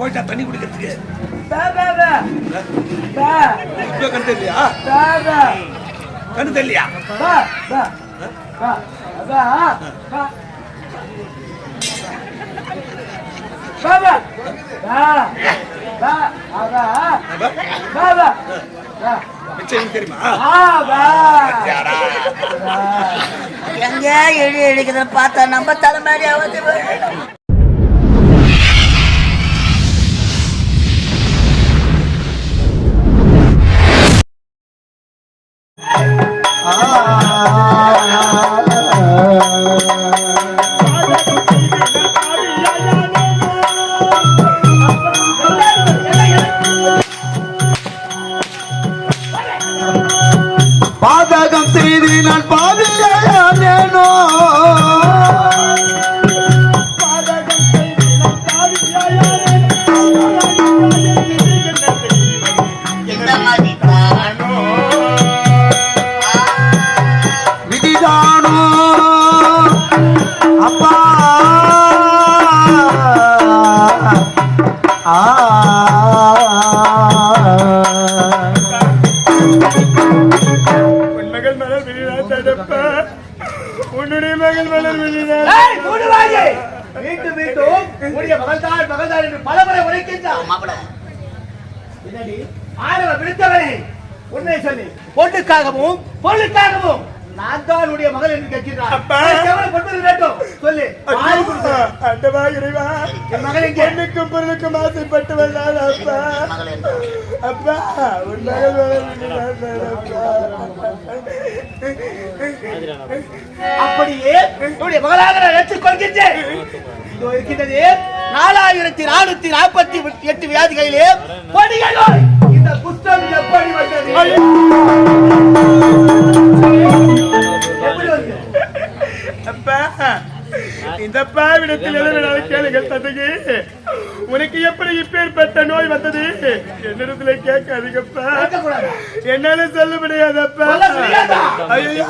போயிட்டா தண்ணி குடிக்கிறதுக்கு. பா பா பா. பா. இப்ப கண்ணு தெரியலையா? பா பா. கண்ணு தெரியலையா? பா பா. பா பா. பா. Baba! Ba! Ba! Ba! Baba! Ba! மிச்சம் எனக்கு தெரியுமா. எங்க எலி அடிக்கிறத பார்த்தா நம்ம தலைமாரி ஆகுது ஆடவர் விடுத்தவனே உண்மை சொல்லி. பொண்ணுக்காகவும் பொருளுக்காகவும் நான் தான் உன்னுடைய மகள் என்று கேட்கிறான் அப்பா. எவ்வளவு பொண்ணு வேண்டும் சொல்லு. அண்டவா இறைவா. என் மகள் பொண்ணுக்கும் பொருளுக்கும் ஆசைப்பட்டு வந்தாள் அப்பா. அப்பா உன் மகள் அப்படியே உன்னுடைய மகளாக நான் ஏற்றுக் கொள்கின்றேன் இதோ இருக்கின்றது நாலாயிரத்தி நானூத்தி நாற்பத்தி எட்டு வியாதிகளிலே. நோய் இந்த குஷ்டம் எப்படி வந்தது இந்த பாவிடத்தில் உனக்கு எப்படி இப்பேற்பட்ட நோய் வந்தது? என்னிடத்துல கேட்காதீங்கப்பா? என்னால சொல்ல முடியாதப்பா? ஐயோ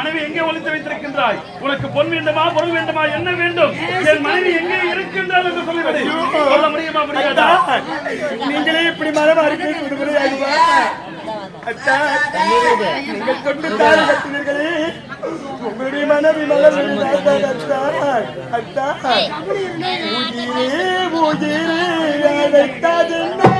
மனைவி எங்கே ஒளித்து வைத்திருக்கின்றாய்? உனக்கு பொன் வேண்டுமா பொருள் வேண்டுமா என்ன வேண்டும்? என் மனைவி எங்கே இருக்கின்றாள் என்று சொல்லிவிடு சொல்ல முடியுமா முடியாதா நீங்களே இப்படி மரம் அறுக்க விடுமுறையாகுமா அத்தா நீங்கள் தொண்டு தாழ் கட்டினீர்களே. உங்களுடைய மனைவி மலர் அத்தா. அத்தா உயிரே அழைத்ததென்ன ஏய்,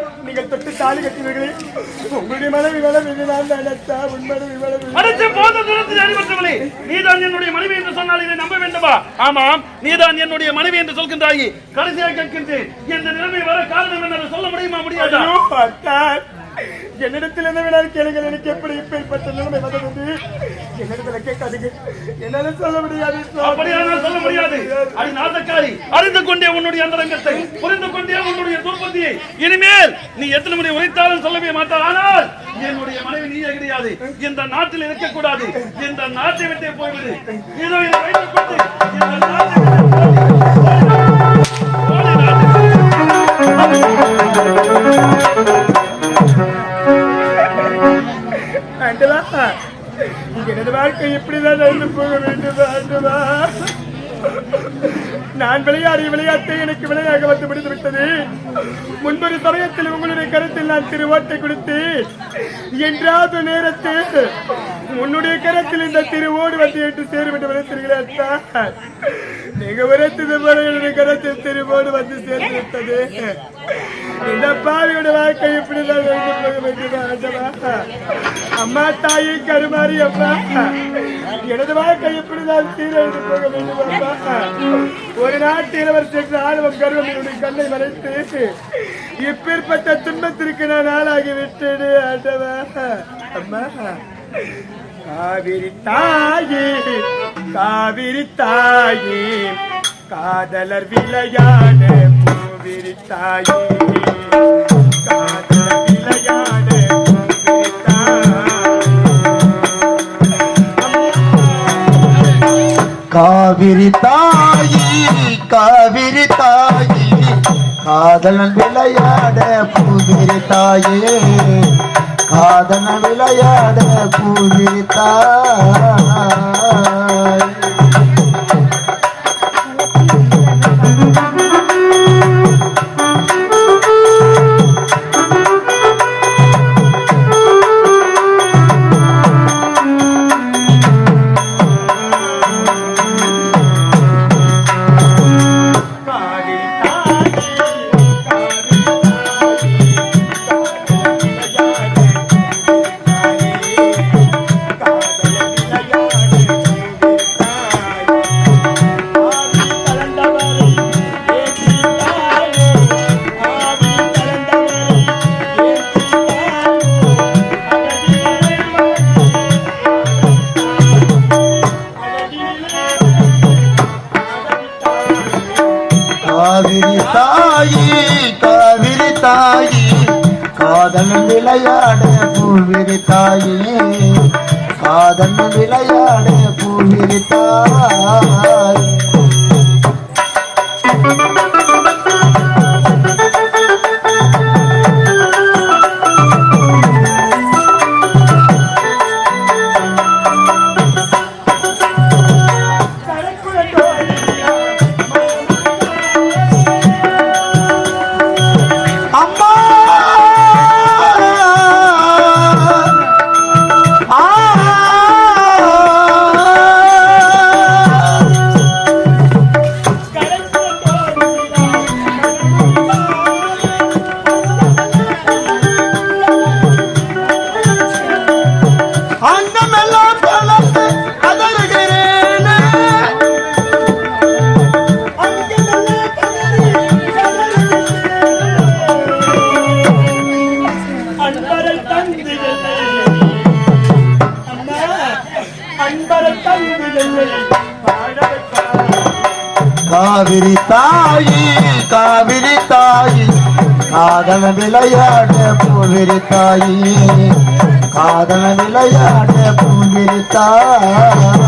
ஓசை கேட்டு தாலி கட்டினீர்களே உங்களுடைய மனைவி மனைவி நான் தான் அத்தா உன் மனைவி மனைவி அடைச்ச போத தூரத்தில் அடிபட்டவளே நீதான் என்னுடைய மனைவி என்று சொன்னால் இதை நம்ப வேண்டுமா? ஆமாம் நீதான் என்னுடைய மனைவி என்று சொல்கின்றாயே. கடைசியாக கேட்கின்றேன். இந்த நிலைமை வர காரணம் என்ன சொல்ல முடியுமா முடியாதா. என்னிடத்தில் என்ன வேணாலும் கேளுங்கள் எனக்கு எப்படி இப்பேற்பட்ட நிலைமை வந்தது என்னிடத்துல கேட்காதீங்க. என்னால சொல்ல முடியாது சொல்ல முடியாது. அது நாட்டக்காரி அறிந்து கொண்டே உன்னுடைய அந்தரங்கத்தை புரிந்து கொண்டே உன்னுடைய துர்பதியை இனிமேல் நீ எத்தனை முறை உரைத்தாலும் சொல்லவே மாட்டார் ஆனால் என்னுடைய மனைவி நீயே கிடையாது. இந்த நாட்டில் இருக்கக்கூடாது. இந்த நாட்டை விட்டே போய்விடு. இதோ இதை வைத்துக் கொண்டு இந்த நாட்டை விட்டு போய்விடு. ஆண்டவா ஆண்டலா எனது வாழ்க்கை இப்படிதான் நடந்து போக வேண்டும் ஆண்டவா? நான் விளையாடிய விளையாட்டை எனக்கு விளையாக வந்து முடிந்து விட்டது முன்பொரு சமயத்தில் உங்களுடைய கருத்தில் நான் திருவோட்டை கொடுத்து என்றாவது நேரத்தில் உன்னுடைய கருத்தில் இந்த திருவோடு வந்து என்று சேருவிட்டு விளைத்தீர்களா நீங்க உரைத்தது போல என்னுடைய கருத்தில் திருவோடு வந்து சேர்ந்து விட்டது. இந்த பாவியோட வாழ்க்கை இப்படிதான் வேண்டும் அம்மா தாயை கருமாறி அம்மா. எனது வாழ்க்கை இப்படிதான் சீரழிந்து போக வேண்டும் ஒரு நாட்டு இளவரசி என்ற ஆணவம் கர்வம் என்னுடைய கண்ணை மறைத்து இப்பேற்பட்ட துன்பத்திற்கு நான் ஆளாகி விட்டேன் ஆண்டவா. அம்மா. காவிரி தாயே காவிரி தாயே காதலர் விளையாட பூவிரி தாயே காதலர் காவிரி தாயி காவிரி தாயி காதலன் விளையாட பூவிரி தாயே. காதலன் விளையாட பூவிரி தாய் தாயி காவிரி தாயி காதலன் விளையாட பூவிரி தாயி. காதலன் விளையாட பூவிரி தாய். காதல விளையாட பூவிரி தாயி காதல விளையாட பூவிரி தாய்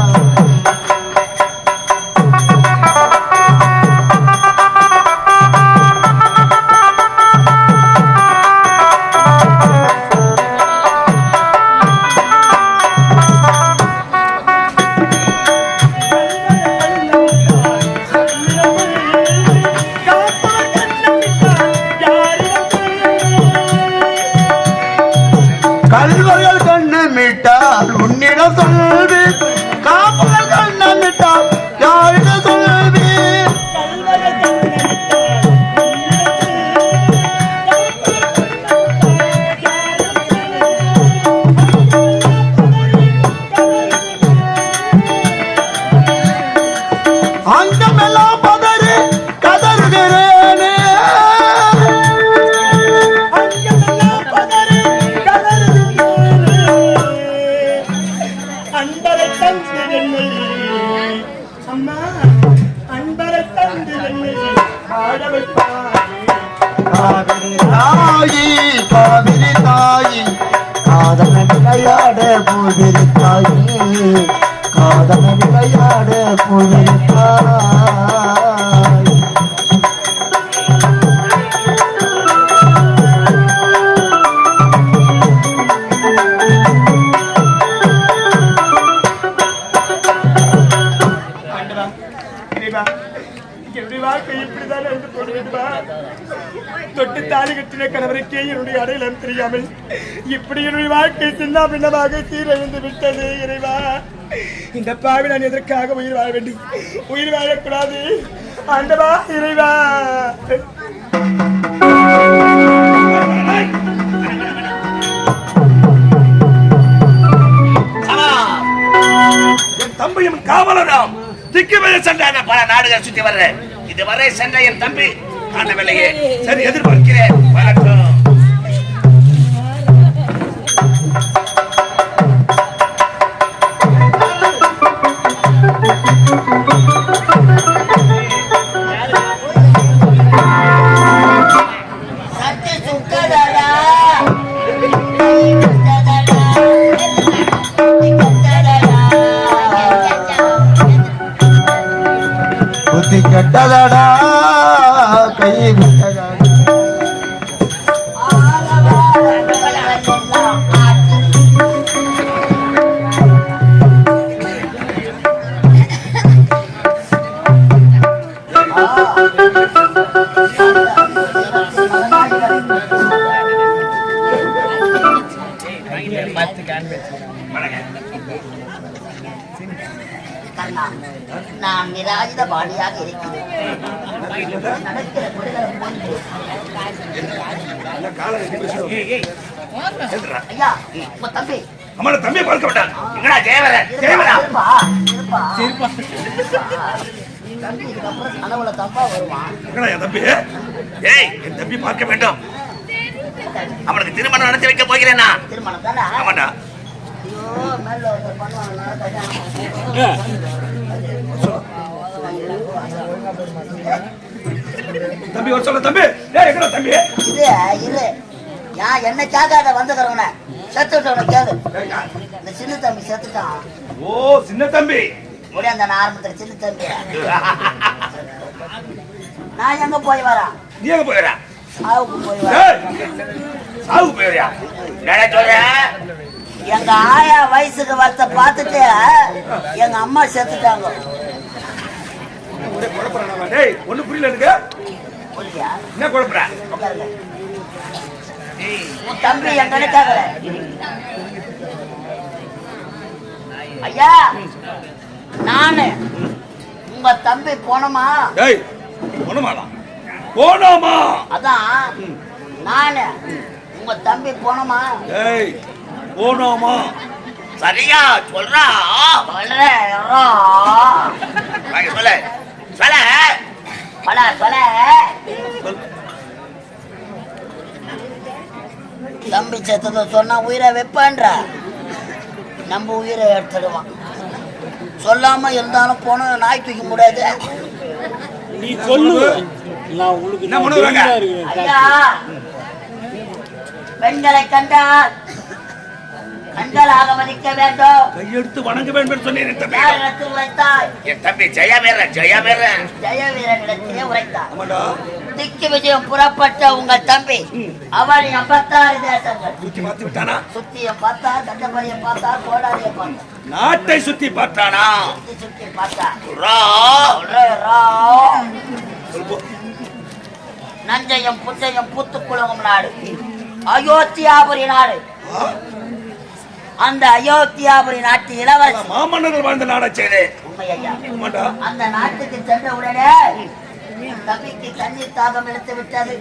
சின்ன பின்னமாக சீரழிந்து விட்டது இறைவா. இந்த பாவி நான் எதற்காக உயிர் வாழ வேண்டும்? உயிர் வாழக்கூடாது. ஆண்டவா இறைவா. என் தம்பியும் காவலராம் திக்குமேல சண்டை பல நாடுகள் சுற்றி வர்றேன். இதுவரை சென்ற என் தம்பி காணவில்லையே. சரி எதிர்பார்க்கிறேன். வணக்கம் da da da. தம்பி? ஏய் என் தம்பி பார்க்க வேண்டும். அவனுக்கு திருமணம் நடத்தி வைக்க போகிறேனா ஆமாண்டா. தம்பி ஒரு சொல்ல தம்பி. எங்கடா தம்பி? இது இது நான் என்ன கேட்காத வந்துக்கிறவன. செத்துட்டவன கேளு. இந்த சின்ன தம்பி செத்துட்டான் ஓ சின்ன தம்பி. முடியாத நான் ஆரம்பத்துல சின்ன தம்பி. நான் எங்க போய் வரேன்? நீ எங்க போயிடா சாவுக்கு போய் வரேன். சாவுக்கு போயிடுறியா என்ன சொல்ற? எங்க ஆயா வயசுக்கு வரத்த பார்த்துட்டு எங்க அம்மா செத்துட்டாங்க. ஒரே ஒண்ணு புரியல எனக்கு. என்ன குழப்பற. உன் தம்பி எங்கன்னு கேக்குற ஐயா நானு. உங்க தம்பி போனோமா? டேய் போனோமா? அதான். நானு. உங்க தம்பி போனோமா? டேய் போனோமா? சரியா சொல்றா. சொல்றேன் சொல்ல. சொல்ல. பல தம்பி செத்தத சொன்னா உயிரை வைப்பான்ற. நம்ம உயிரை எடுத்துடுவான். சொல்லாம இருந்தாலும் போன நாய் தூக்க முடியாது நீ சொல்லு. நான் உங்களுக்கு என்ன பண்ணுவாங்க? பெண்களை கண்டால் கண்களாக மதிக்க வேண்டும். கையெடுத்து வணங்க வேண்டும் சொன்னேன் என் தம்பி. யார் இடத்தில் உரைத்தாய் என் தம்பி ஜெயா வீரன் ஜெயா வீரன் ஜெயவீரனிடத்திலே உரைத்தார் ஆமாடா. திக்கு விஜயம் புறப்பட்ட உங்கள் தம்பி. அவன் எண்பத்தாறு தேசங்கள் தூக்கி மாத்தி விட்டானா? சுத்தியம் பார்த்தார் தண்டபடியை பார்த்தார் கோடாரியை பார்த்தார். நாட்டை சுத்தி பார்த்தானா? சுத்தி சுத்தி பார்த்தார். ரா. ஒரே ராவ். சொல்லு போ. நஞ்சையும் புஞ்சையும் பூத்து குலுங்கும் நாடு. அயோத்தியாபுரி நாடு. அந்த அயோத்தியாபுரி நாட்டு இளவரசி. மாமன்னர்கள் வாழ்ந்த நாடாச்சே அந்த நாட்டுக்கு சென்ற உடனே தம்பிக்கு தண்ணீர் தாகம் எடுத்து விட்டது.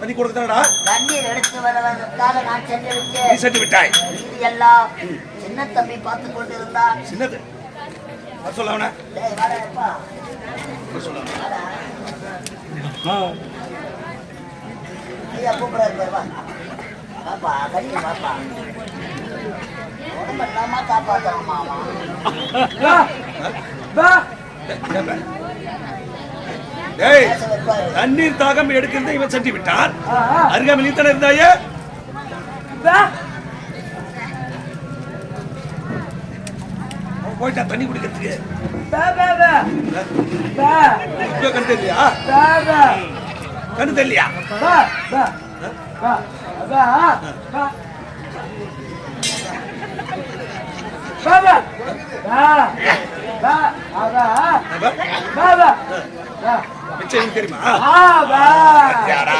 தண்ணி கொடுத்தாடா தண்ணீர் எடுத்து வருவதற்காக நான் சென்று நீ விட்டேன் சென்று விட்டாய் இது எல்லாம் சின்ன தம்பி பார்த்து கொண்டிருந்தான். சின்னது. வர சொல்ல அவன. ஐயா கூப்பிடாரு. வாப்பா, கண்ணி வாப்பா. உடம்பு இல்லாம காப்பாத்தணும் மாமா. வைப்பாரு. தண்ணீர் தாகம் எடுக்கிறது இவன் சென்று விட்டான் அருகாமையில் தானே இருந்தாயே? அவன் போயிட்டான் தண்ணி குடிக்கிறதுக்கு. கண்டு தெரியலையா? கண்டு தெரியலையா? பா ஆபா பாபா. ஆபா யாரா?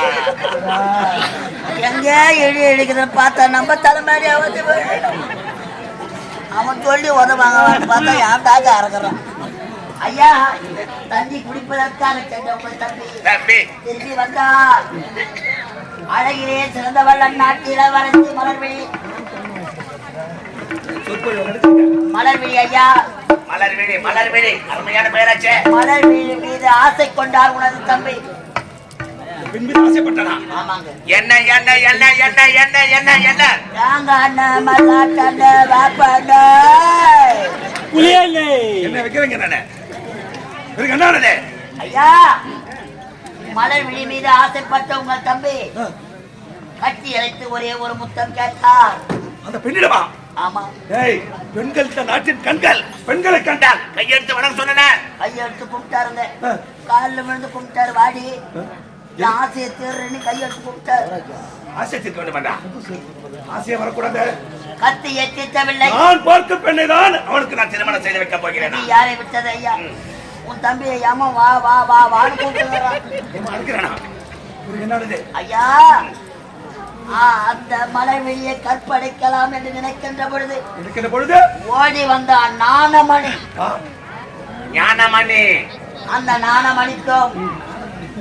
எங்க இடி இடிக்குதுன்னு பார்த்தா நம்ம தலைமாரி வந்து அவன் சொல்லி உதவாங்க. பார்த்தா என் தாக்க அறக்குறான். ஐயா தண்ணி குடிப்பதற்காக சென்ற உங்கள் தம்பி திரும்பி வந்தார். அழகிலே சிறந்தவள் அந்நாட்டில வரைந்து மலர்விழி. மலர்விழி ஐயா மலர்விழி மலர்விழி. அருமையான பெயராச்சே மலர்விழி மீது ஆசை கொண்டார் உனது தம்பி. என்ன என்ன என்ன என்ன என்ன என்ன என்ன? என்ன வைக்கிறீங்க என்ன? ஐயா மலர் விழி மீது ஆசைப்பட்ட உங்கள் தம்பி கட்டி அழைத்து ஒரே ஒரு முத்தம் கேட்டார். அந்த பெண்ணிடமா? ஆமா. ஏய் பெண்கள் தான் நாட்டின் கண்கள் பெண்களை கண்டால். கையெடுத்து வணக்கம் சொன்னன. கையெடுத்து கும்பிட்டாருங்க. காலில் விழுந்து கும்பிட்டாரு வாடி. ஆசையை தேர்றேன்னு கையெடுத்து கும்பிட்டாரு. ஆசை தீர்க்க வேண்டும் வேண்டாம் ஆசையை வரக்கூடாது. கத்தி எத்தித்தவில்லை நான் பார்க்கும் பெண்ணை தான் அவனுக்கு நான் திருமணம் செய்து வைக்க போகிறேன்? நீ யாரை விட்டது ஐயா? உன் தம்பியை ஏமா வா வா வா வான்னு ஆனது? ஐயா அந்த மலர் வெளியை கற்படைக்கலாம் என்று நினைக்கின்ற பொழுது இருக்கிற பொழுது? ஓடி வந்தான் நாணமணி ஞானமணி. அந்த நாணமணிக்கும்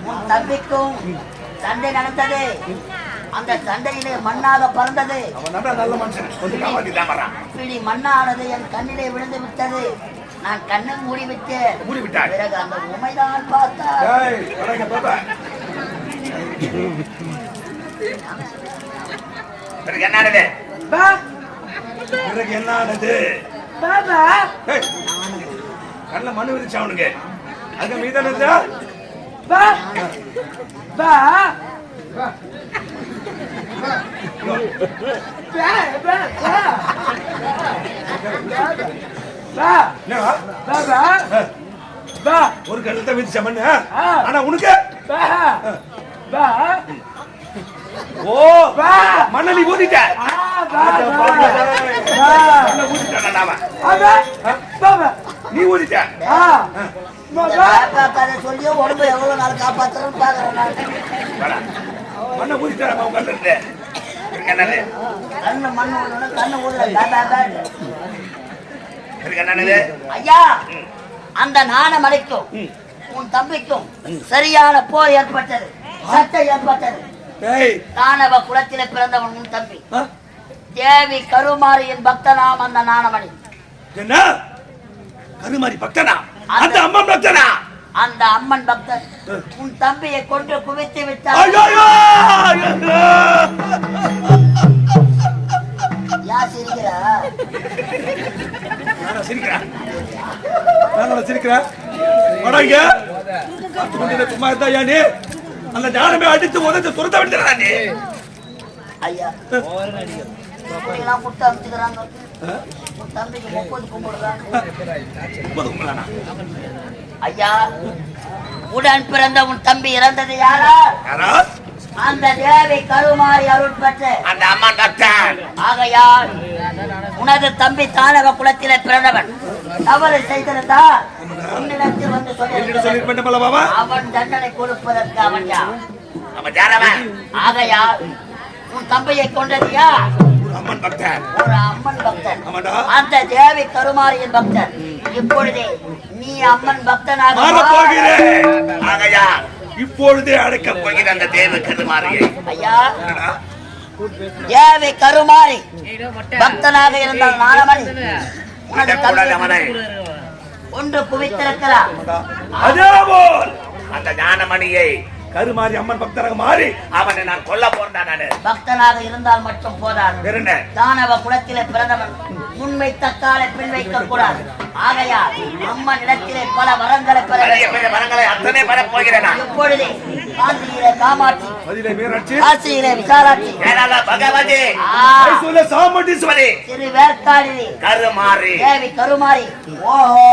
உன் தம்பிக்கும் சண்டை நடந்தது. அந்த சண்டையிலே மண்ணாக பறந்தது. அவன் நல்லா நல்ல மனுஷன். கொஞ்சம் காப்பாத்தி தான் வரான். பிடி மண்ணானது என் கண்ணிலே விழுந்து விட்டது. நான் கண்ணை மூடி விட்டேன். பிறகு அந்த உமைதான் பாப்பா. பிறகு என்ன ஆனது? பா. பிறகு என்ன ஆனது? பாபா. ஏய், கண்ணுல மண்ணு விரிச்சு அவனுக்கு அங்க மீதான இருந்தா? பா. பா. ஒரு கழுத்தை ஆ. ஆனா உனக்கு? ஓ பா மண்ணை நீ ஊதிட்ட. சொல்லியோ உடம்பு எவ்வளவு நாள் காப்பாத்துறேன்னு பாக்குறேன். மண்ணை ஊதிட்டான் கண்ணு இருந்து மண்ணு கண்ணு ஆனது? ஐயா அந்த நாணம் அடைக்கும். உன் தம்பிக்கும் சரியான போர் ஏற்பட்டது. சட்டை ஏற்பட்டது. தானவ குலத்திலே பிறந்தவன் உன் தம்பி? தேவி கருமாரியின் பக்தனாம் அந்த நாணமணி என்ன? கருமாரி பக்தனா? அந்த அம்மா பக்தனா? அந்த அம்மன் பக்தன் உன் தம்பியை கொன்று குவித்து விட்டார் ஐயோ யா சிரிக்கிறா? பார்த்து கொண்டிருந்த சும்மா இருந்தா யா நீ? அந்த ஞானமே அடித்து உதச்சு துரத்த விடுறா நீ. ஐயா? ஐயா உடன் பிறந்த உன் தம்பி இறந்தது யாரா? யாரா? அந்த தேவி கருமாரி அருள் பெற்ற அந்த அம்மா டாக்டர் ஆகையால் உனது தம்பி தானவ குலத்திலே பிறந்தவன். தவறு செய்திருந்தா உன்னிடத்தில் வந்து சொல்லி அவன் தண்டனை கொடுப்பதற்கு அவன் யார்? அவன் யாரவன்? ஆகையால் உன் தம்பியை கொண்டது யார்? அம்மன் பக்தர் ஒரு அம்மன் பக்தன். அந்த தேவி கருமாரியின் பக்தன். இப்பொழுதே நீ அம்மன் பக்தனாக மாற மாறு. போகிறேன் ஆகையா இப்பொழுதே அழைக்க போகிற அந்த தேவ கருமாரியை ஐயா? தேவி கருமாரி பக்தனாக இருந்தால் நாளமணி ஒன்று குவித்திருக்கிறார் அதே போல் அந்த ஞானமணியை கருமாரி அம்மன் பக்தராக மாறி அவனை நான் கொல்ல போறேன் நானு. பக்தனாக இருந்தால் மட்டும் போதாது. தானவ குலத்திலே பிறந்தவன் முன்மை தக்கால பின் வைக்க கூடாது. ஆகையால் அம்மன் இடத்திலே பல வரங்களை பெற வரங்களை அத்தனை பெற போகிறேன் இப்பொழுதே காஞ்சியிலே காமாட்சி பதிலே மீனாட்சி. காசியிலே விசாலாட்சி. ஏனால பகவதி. மைசூர்ல சாமுண்டீஸ்வரி திரு வேற்காடிலே கருமாரி தேவி கருமாரி ஓஹோ.